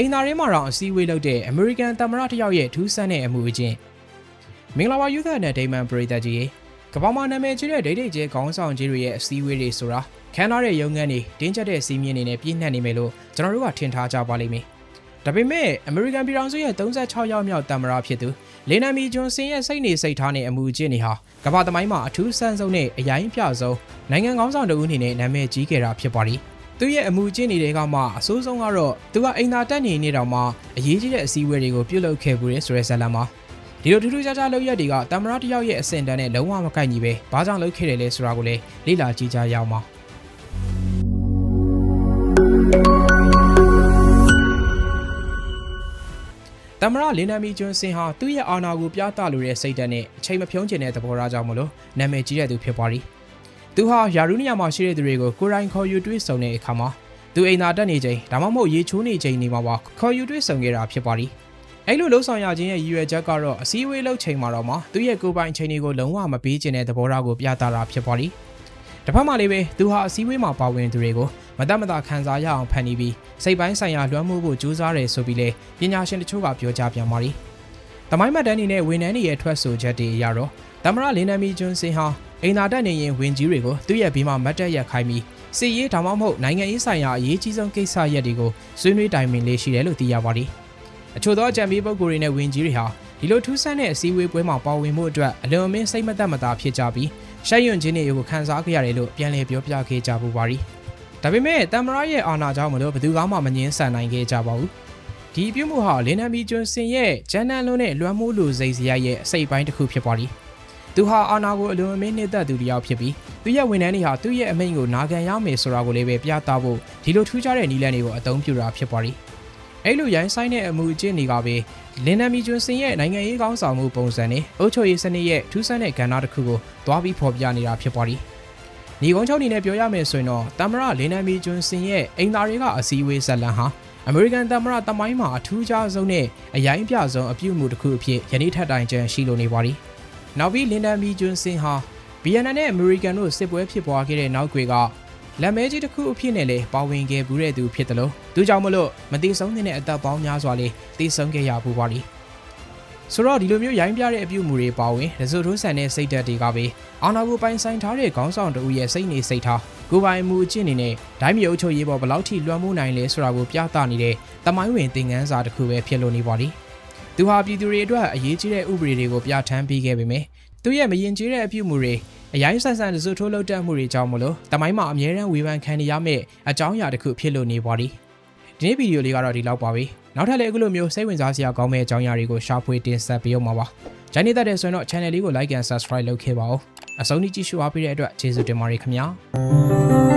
အိမ်သာရင်းမှာတော့အစည်းအဝေးလုပ်တဲ့အမေရိကန်သမ္မတတစ်ယောက်ရဲ့ထူးဆန်းတဲ့အမှုအချင်းမင်္ဂလာပါယူသနဲ့ဒိမန်ပရိသတ်ကြီးရေကမ္ဘာမှာနာမည်ကြီးတဲ့ဒိတ်ဒိတ်ကျဲခေါင်းဆောင်ကြီးတွေရဲ့အစည်းအဝေးတွေဆိုတာခမ်းနားတဲ့ရုံငန်းတွေတင်းကျပ်တဲ့စီးမြင်တွေနဲ့ပြည့်နှက်နေမယ်လို့ကျွန်တော်တို့ကထင်ထားကြပါလိမ့်မယ်ဒါပေမဲ့အမေရိကန်ပြည်ထောင်စုရဲ့36ရောက်မြောက်သမ္မတဖြစ်သူလေနံမီဂျွန်စင်ရဲ့စိတ်နေစိတ်ထားနဲ့အမှုအချင်းတွေဟာကမ္ဘာသမိုင်းမှာအထူးဆန်းဆုံးနဲ့အရင်ပြဆုံးနိုင်ငံကောင်းဆောင်တဦးအနေနဲ့နာမည်ကြီးခဲ့တာဖြစ်ပါလိမ့် သူရဲ့အမှုကျင့်နေတဲ့ကမှအဆိုးဆုံးကတော့သူကအိမ်သာတက်နေနေတော့မှအရေးကြီးတဲ့အစည်းအဝေးတွေကိုပြုလုပ်ခဲ့ဘူးတဲ့ဆိုတဲ့ဇာတ်လမ်းမှာဒီလိုထူးထူးခြားခြားလုပ်ရက်တွေကတမရတယောက်ရဲ့အဆင့်တန်းနဲ့လုံးဝမကိုက်ညီပဲဘာကြောင့်လုပ်ခဲ့တယ်လဲဆိုတာကိုလည်းလေ့လာကြည့်ကြရအောင်ပါတမရလင်းနမီကျွန်းစင်ဟာသူ့ရဲ့အာဏာကိုပြသလိုတဲ့စိတ်ဓာတ်နဲ့အချိန်မဖြုံးကျင်တဲ့သဘောထားကြောင့်မလို့နာမည်ကြီးတဲ့သူဖြစ်သွားသည် သူဟာယာရုနီယာမှာရှိတဲ့သူတွေကိုကိုရိုင်းခေါ်ယူတွေ့ဆုံတဲ့အခါမှာသူအိမ်သာတက်နေချိန်ဒါမှမဟုတ်ရေချိုးနေချိန်နေမှာပါခေါ်ယူတွေ့ဆုံခဲ့တာဖြစ်ပါသည်အဲ့လိုလှုပ်ဆောင်ရခြင်းရဲ့ရည်ရွယ်ချက်ကတော့အစည်းအဝေးလုပ်ချိန်မှာတော့မှသူရဲ့ကိုယ်ပိုင်ချိန်တွေကိုလုံးဝမပေးခြင်းတဲ့သဘောထားကိုပြသတာဖြစ်ပါသည်တစ်ဖက်မှာလည်းပဲသူဟာအစည်းအဝေးမှာပါဝင်သူတွေကိုမတတ်မတာခံစားရအောင်ဖန်တီးပြီးစိတ်ပိုင်းဆိုင်ရာလွှမ်းမိုးဖို့ကြိုးစားတယ်ဆိုပြီးလေပညာရှင်တချို့ကပြောကြားပြန်ပါသည်တမိုင်းမှတ်တမ်းအနေနဲ့ဝန်ထမ်းတွေရဲ့ထွက်ဆိုချက်တွေအရတော့သမရလင်းနမီကျွန်းစင်ဟာ အိမ်သာတက်နေရင်ဝင်ကြီးတွေကိုသူ့ရဲ့ဘေးမှာမတ်တက်ရက်ခိုင်းပြီးစီရေးဒါမှမဟုတ်နိုင်ငံရေးဆိုင်ရာအရေးကြီးဆုံးကိစ္စရပ်တွေကိုဆွေးနွေးတိုင်ပင်လေးရှိတယ်လို့သိရပါတယ်။အချို့သောအကြံပေးပုဂ္ဂိုလ်တွေနဲ့ဝင်ကြီးတွေဟာဒီလိုထူးဆန်းတဲ့အစည်းအဝေးပွဲမှာပါဝင်မှုအတွက်အလွန်အမင်းစိတ်မသက်မသာဖြစ်ကြပြီးရှက်ရွံ့ခြင်းတွေကိုခံစားကြရတယ်လို့ပြန်လည်ပြောပြခဲ့ကြပူပါရီ။ဒါပေမဲ့တမ်မရာရဲ့အာဏာကြောင့်မလို့ဘယ်သူမှမငင်းဆန်နိုင်ခဲ့ကြပါဘူး။ဒီပြုမှုဟာလင်းနမီကျွန်းစင်ရဲ့ဂျန်နန်လုံးနဲ့လွှမ်းမိုးလူစိတ်စရိုက်ရဲ့အစိတ်ပိုင်းတစ်ခုဖြစ်ပါရီ။ သူဟာအာနာကိုအလွန်အမင်းနှိမ့်သက်သူတစ်ယောက်ဖြစ်ပြီးသူရဲ့ဝန်ထမ်းတွေဟာသူ့ရဲ့အမိန့်ကိုနာခံရမယ်ဆိုတာကိုလည်းပဲပြသဖို့ဒီလိုထူးခြားတဲ့နည်းလမ်းတွေကိုအသုံးပြုတာဖြစ်ပါရီအဲ့လိုရိုင်းဆိုင်တဲ့အမှုအကျင့်တွေကပဲလင်နမီကျွန်းစင်ရဲ့နိုင်ငံရေးကောင်းဆောင်မှုပုံစံနဲ့အုပ်ချုပ်ရေးစနစ်ရဲ့ထူးဆန်းတဲ့ကဏ္ဍတစ်ခုကိုတွားပြီးဖော်ပြနေတာဖြစ်ပါရီညီကုန်းချုပ်အနေနဲ့ပြောရမယ်ဆိုရင်တော့တမရလင်နမီကျွန်းစင်ရဲ့အိမ်သားတွေကအစည်းအဝေးဇက်လန်ဟာအမေရိကန်တမရတမိုင်းမှာအထူးခြားဆုံးနဲ့အရင်ပြဆုံးအပြုအမူတစ်ခုအဖြစ်ယနေ့ထက်တိုင်ကျန်ရှိလိုနေပါရီ နောက်ပြီးလင်ဒန်မီဂျွန်းစင်ဟာဗီယက်နမ်နဲ့အမေရိကန်တို့စစ်ပွဲဖြစ်ပွားခဲ့တဲ့နောက်ွယ်ကလက်မဲကြီးတစ်ခုအဖြစ်နဲ့လည်းပါဝင်ခဲ့ဘူးတဲ့သူဖြစ်တယ်လို့သူကြောင့်မလို့မတိဆုံးတဲ့အသက်ပေါင်းများစွာလေးတည်ဆုံးခဲ့ရပူပါလိဆိုတော့ဒီလိုမျိုးရိုင်းပြတဲ့အပြုအမူတွေပါဝင်ရစို့ထိုးဆန်တဲ့စိတ်ဓာတ်တွေကပဲအာနာကိုပိုင်ဆိုင်ထားတဲ့ခေါင်းဆောင်တဦးရဲ့စိတ်နေစိတ်ထားကိုယ်ပိုင်မှုအကျင့်နေနဲ့ဒိုင်းမြေအုပ်ချုပ်ရေးပေါ်ဘယ်လောက်ထိလွှမ်းမိုးနိုင်လဲဆိုတာကိုပြသနေတဲ့တမိုင်းဝင်သင်ခန်းစာတစ်ခုပဲဖြစ်လို့နေပါလိ သူဟာပြည်သူတွေအတွက်အရေးကြီးတဲ့ဥပဒေတွေကိုပြဋ္ဌာန်းပေးခဲ့ပေမယ့်သူရဲ့မရင်ကျေးတဲ့အပြုအမူတွေအရင်ဆန်ဆန်တစွထိုးလောက်တက်မှုတွေကြောင့်မလို့တမိုင်းမှာအမြဲတမ်းဝေဖန်ခံနေရမယ့်အကြောင်းအရာတစ်ခုဖြစ်လို့နေပါသည်ဒီနေ့ဗီဒီယိုလေးကတော့ဒီလောက်ပါပဲနောက်ထပ်လည်းအခုလိုမျိုးစိတ်ဝင်စားစရာကောင်းမယ့်အကြောင်းအရာတွေကိုရှာဖွေတင်ဆက်ပေးအောင်ပါပါဂျိုင်းနေတတ်တဲ့ဆိုရင်တော့ channel လေးကို like and subscribe လုပ်ခဲ့ပါဦးအဆုံးထိကြည့်ရှုအားပေးတဲ့အတွက်ကျေးဇူးတင်ပါတယ်ခင်ဗျာ